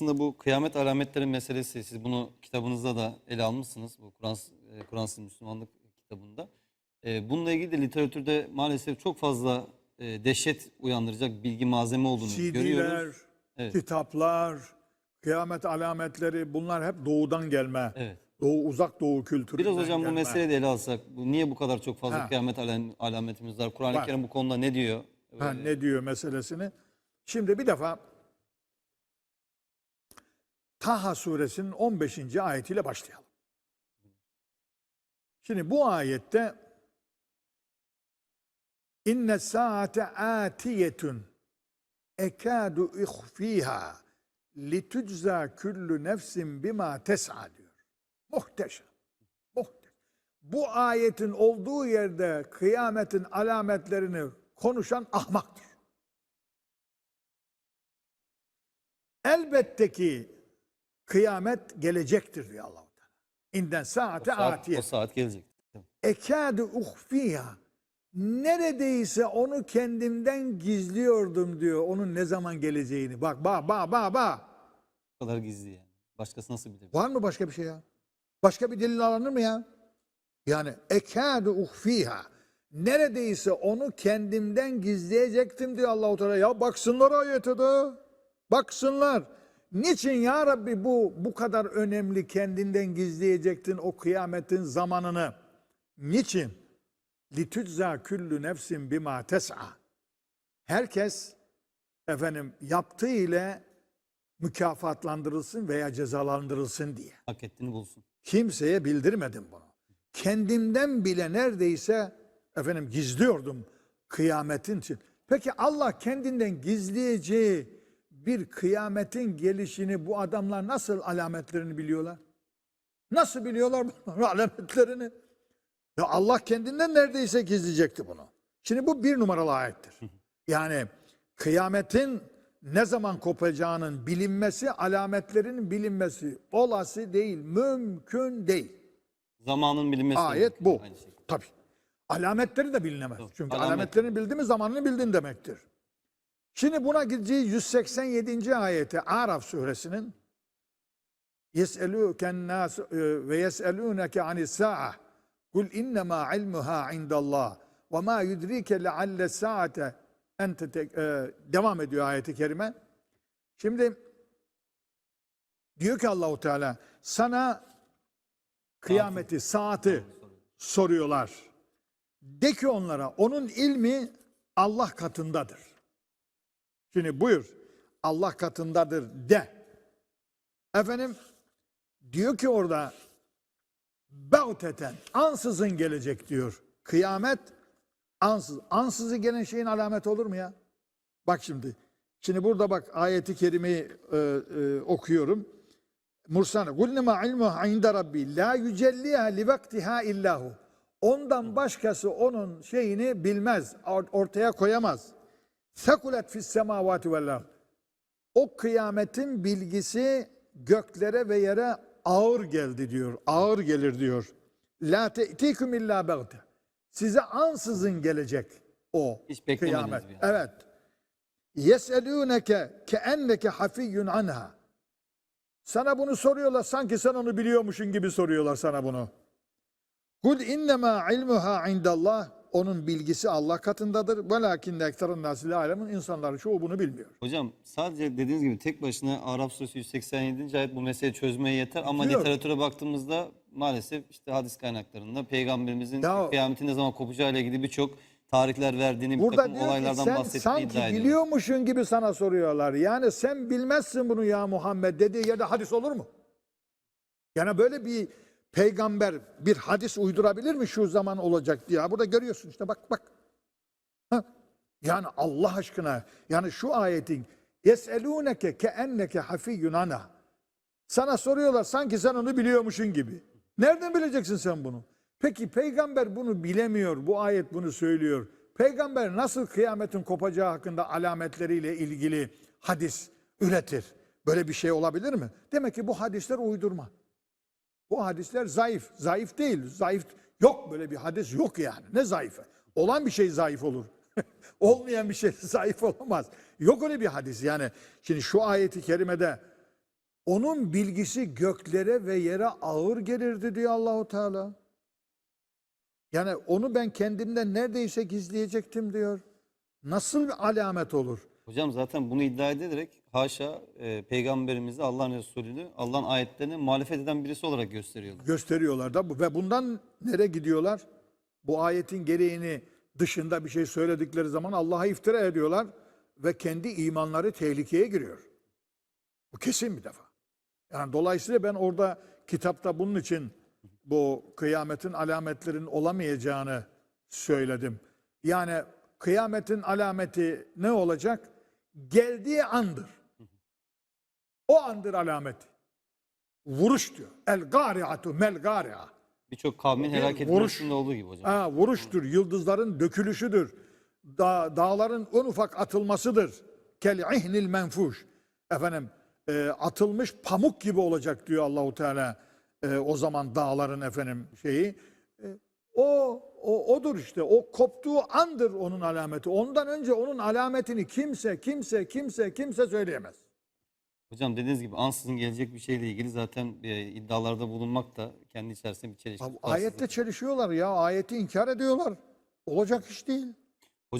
Aslında bu kıyamet alametleri meselesi siz bunu kitabınızda da ele almışsınız. Bu Kur'an e, Kur'ansız Müslümanlık kitabında. E, Bununla ilgili de literatürde maalesef çok fazla e, dehşet uyandıracak bilgi malzeme olduğunu CD'ler, görüyoruz. Evet. kitaplar, kıyamet alametleri bunlar hep doğudan gelme. Evet. Doğu uzak doğu kültüründen Biraz hocam bu gelme. meseleyi de ele alsak. Bu niye bu kadar çok fazla Ha. kıyamet alametimiz var? Kur'an-ı. Kerim bu konuda ne diyor? Ha, ne diyor meselesini. Şimdi bir defa Taha suresinin 15. ayetiyle başlayalım. Şimdi bu ayette inne saate atiyetun ekadu ihfiha litücza küllü nefsin bima tes'a diyor. Muhteşem. Muhteşem. Bu ayetin olduğu yerde kıyametin alametlerini konuşan ahmaktır. Elbette ki kıyamet gelecektir diyor Allah-u Teala. İnden O saate saat, atiye. o saat gelecek. Ekâdü uhfiha. Neredeyse onu kendimden gizliyordum diyor. Onun ne zaman geleceğini. Bak bak bak bak bak. O kadar gizli yani. Başkası nasıl bilir? Var mı başka bir şey ya? Başka bir delil alınır mı ya? Yani ekâdü uhfiha. Neredeyse onu kendimden gizleyecektim diyor Allahu Teala. Ya baksınlar ayete de. Baksınlar. Niçin ya Rabbi bu bu kadar önemli kendinden gizleyecektin o kıyametin zamanını? Niçin? Litücza küllü nefsin bima tes'a. Herkes efendim yaptığı ile mükafatlandırılsın veya cezalandırılsın diye. Hak ettiğini bulsun. Kimseye bildirmedim bunu. Kendimden bile neredeyse efendim gizliyordum kıyametin için. Peki Allah kendinden gizleyeceği bir kıyametin gelişini bu adamlar nasıl alametlerini biliyorlar? Nasıl biliyorlar bunların alametlerini? Ya Allah kendinden neredeyse gizleyecekti bunu. Şimdi bu bir numaralı ayettir. Yani kıyametin ne zaman kopacağının bilinmesi, alametlerin bilinmesi olası değil, mümkün değil. Zamanın bilinmesi. Ayet bu. Tabii. Alametleri de bilinemez. Çünkü alamet- alametlerini bildi mi zamanını bildin demektir. Şimdi buna gideceği 187. ayeti Araf suresinin yes'elûken nas e, ve yes'elûneke anis sa'a kul innema ilmuha indallah ve ma yudrike lealle saate ente e, devam ediyor ayeti kerime. Şimdi diyor ki Allahu Teala sana kıyameti, saati soruyorlar. De ki onlara onun ilmi Allah katındadır. Şimdi buyur Allah katındadır de. Efendim diyor ki orada Be'teten ansızın gelecek diyor. Kıyamet ansız. Ansızı gelen şeyin alameti olur mu ya? Bak şimdi. Şimdi burada bak ayeti kerimeyi e, e, okuyorum. Mursana. Kullema ilmuha inde rabbi la yücelliha li vaktiha illahu. Ondan başkası onun şeyini bilmez, or- ortaya koyamaz. Sekulet fis semavati vel ard. O kıyametin bilgisi göklere ve yere ağır geldi diyor. Ağır gelir diyor. La te'tikum illa bagte. Size ansızın gelecek o Hiç kıyamet. an. Evet. Yeselûneke keenneke hafiyyun anha. Sana bunu soruyorlar sanki sen onu biliyormuşsun gibi soruyorlar sana bunu. Kul innema ilmuha indallah. Onun bilgisi Allah katındadır. Velakinne ektarın nasi alemin. İnsanların çoğu bunu bilmiyor. Hocam sadece dediğiniz gibi tek başına Arap suresi 187. ayet bu meseleyi çözmeye yeter ama Yok. literatüre baktığımızda maalesef işte hadis kaynaklarında peygamberimizin Ya- kıyametin ne zaman kopacağı ile ilgili birçok tarihler verdiğini, bir takım olaylardan sen bahsettiğini sanki iddia ediyor. biliyormuşsun gibi sana soruyorlar. Yani sen bilmezsin bunu ya Muhammed dediği yerde hadis olur mu? Yani böyle bir peygamber bir hadis uydurabilir mi şu zaman olacak diye. Burada görüyorsun işte bak bak. Ha? Yani Allah aşkına yani şu ayetin yeselûneke keenneke hafiyyun ana. Sana soruyorlar sanki sen onu biliyormuşsun gibi. Nereden bileceksin sen bunu? Peki peygamber bunu bilemiyor. Bu ayet bunu söylüyor. Peygamber nasıl kıyametin kopacağı hakkında alametleriyle ilgili hadis üretir? Böyle bir şey olabilir mi? Demek ki bu hadisler uydurma. Bu hadisler zayıf. Zayıf değil. Zayıf yok böyle bir hadis yok yani. Ne zayıfı? Olan bir şey zayıf olur. Olmayan bir şey zayıf olamaz. Yok öyle bir hadis yani. Şimdi şu ayeti kerimede Onun bilgisi göklere ve yere ağır gelirdi diyor Allahu Teala. Yani onu ben kendimden neredeyse gizleyecektim diyor. Nasıl bir alamet olur? Hocam zaten bunu iddia ederek haşa e, peygamberimizi Allah'ın Resulü'nü Allah'ın ayetlerine muhalefet eden birisi olarak gösteriyorlar. gösteriyorlar da bu ve bundan nereye gidiyorlar? Bu ayetin gereğini dışında bir şey söyledikleri zaman Allah'a iftira ediyorlar ve kendi imanları tehlikeye giriyor. Bu kesin bir defa. Yani dolayısıyla ben orada kitapta bunun için bu kıyametin alametlerin olamayacağını söyledim. Yani kıyametin alameti ne olacak? Geldiği andır. O andır alameti. Vuruş diyor. El gari'atu mel gari'a. Birçok kavmin helak edilmesinde olduğu gibi hocam. Ha, vuruştur, yıldızların dökülüşüdür. Da, dağların en ufak atılmasıdır. Kel ihnil menfuş. Efendim e, atılmış pamuk gibi olacak diyor Allahu Teala. E, o zaman dağların efendim şeyi. E, o, o odur işte. O koptuğu andır onun alameti. Ondan önce onun alametini kimse kimse kimse kimse söyleyemez. Hocam dediğiniz gibi ansızın gelecek bir şeyle ilgili zaten e, iddialarda bulunmak da kendi içerisinde bir çelişki. Tutarsızlık. Ayette çelişiyorlar ya. Ayeti inkar ediyorlar. Olacak iş değil.